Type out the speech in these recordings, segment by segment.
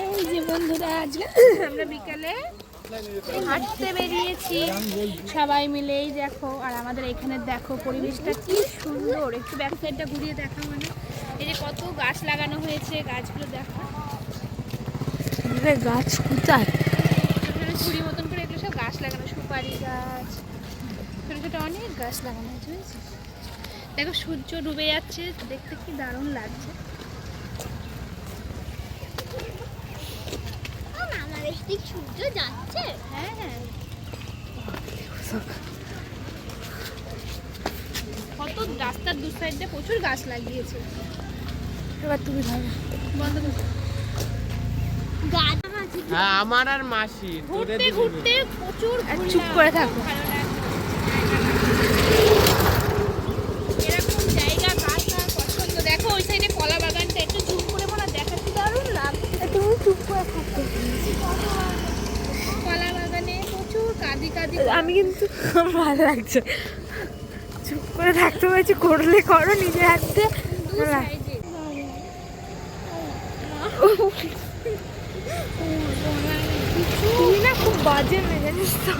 এই যে বন্ধুরা আজকে আমরা বিকালে হাঁটতে বেরিয়েছি। সবাই মিলে এই দেখো আর আমাদের এখানে দেখো পরিবেশটা কি সুন্দর। একটু ব্যাক সাইডটা ঘুরিয়ে দেখা মানে। এই যে কত গাছ লাগানো হয়েছে গাছগুলো দেখো। গাছ কোথায়? ঝুড়ি মতন করে এগুলো সব গাছ লাগানো সুপারি গাছ। ছোট ছোট অনেক গাছ লাগানো হয়েছে? দেখো সূর্য ডুবে যাচ্ছে দেখতে কি দারুণ লাগছে। সূর্য যাচ্ছে হ্যাঁ হ্যাঁ কত রাস্তার দু সাইডে প্রচুর গাছ লাগিয়েছে। এবার তুমি ধরো। বন্ধ করো। গাছ হ্যাঁ আমার আর মাসি ঘুরতে ঘুরতে প্রচুর চুপ করে থাকো। ভালো কলা বাগানে প্রচুর কাদি কাদি আমি কিন্তু ভালো লাগছে। চুপ করে থাকতে বলছি করলে করো, নিজের হাতে। না। খুব বাজে মেয়ে জানিস তো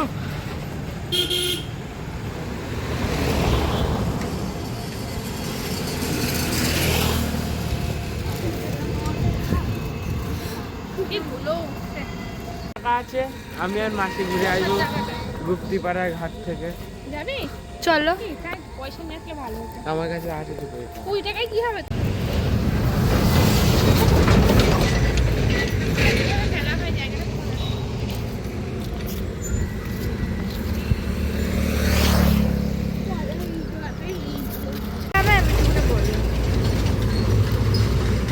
আছে আমি আর মাসি ঘুরে আসব গুপ্তিপাড়ার ঘাট থেকে। যাবি চলো। কি পয়সা নিয়ে আসলে ভালো হতো। আমার কাছে আছে তো। ওই টাকায় কি হবে?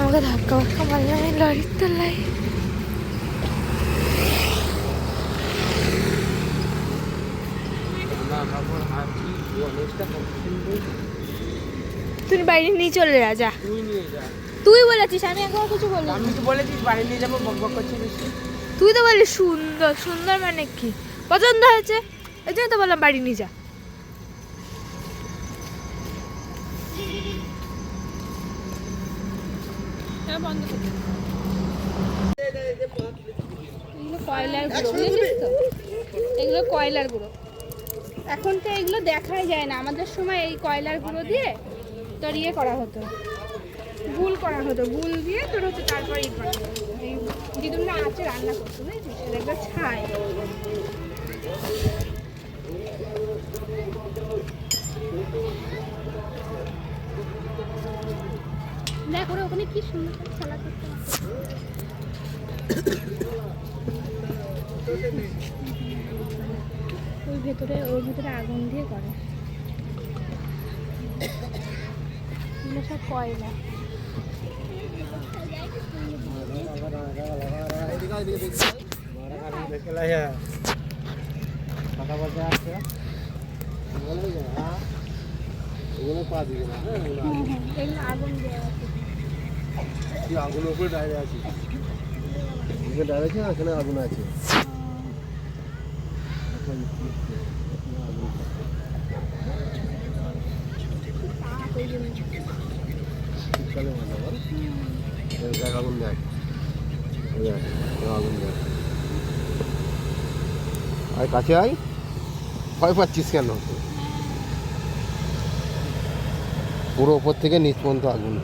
আমাকে ধাক্কা বাক্কা মারলে আমি লরির তলায় না বাবুর হাতি গণেশটা কত সুন্দর। তুই বাইরে নিয়ে চলে যা যা। তুই নিয়ে যা। তুই বলেছিস আমি একবার কিছু বললাম আমি তো বলেছিস বাড়ি নিয়ে যাব বক বক করছি তুই তো বললি সুন্দর সুন্দর মানে কি? পছন্দ হয়েছে? এই জন্য তো বললাম বাড়ি নিয়ে যা। হ্যাঁ, বন্ধ করো। এগুলো কয়লার গুঁড়ো এগুলো কয়লার গুঁড়ো। এখন তো এগুলো দেখাই যায় না। আমাদের সময় এই কয়লার গুঁড়ো দিয়ে তোর ইয়ে করা হতো। গুল করা হতো। গুল দিয়ে তোর হচ্ছে তারপরে ই করা হতো। এই দিদুমরা আছে, রান্না করতো, বুঝেছিস? একটা ছাই। দেখ ওরা ওখানে কি সুন্দর খেলা করতে ভেতরে, ওর ভিতরে আগুন দিয়ে করে। এগুলো সব কয়লা। এগুলো আগুন দেওয়া আছে। আগুন উপরে দাঁড়িয়ে আছি? আছে না এখানে আগুন আছে। দেখ আগুন দেখ আগুন দেখ আয়, কাছে আয়। ভয় পাচ্ছিস কেন? পুরো ওপর থেকে নিচ পর্যন্ত আগুন।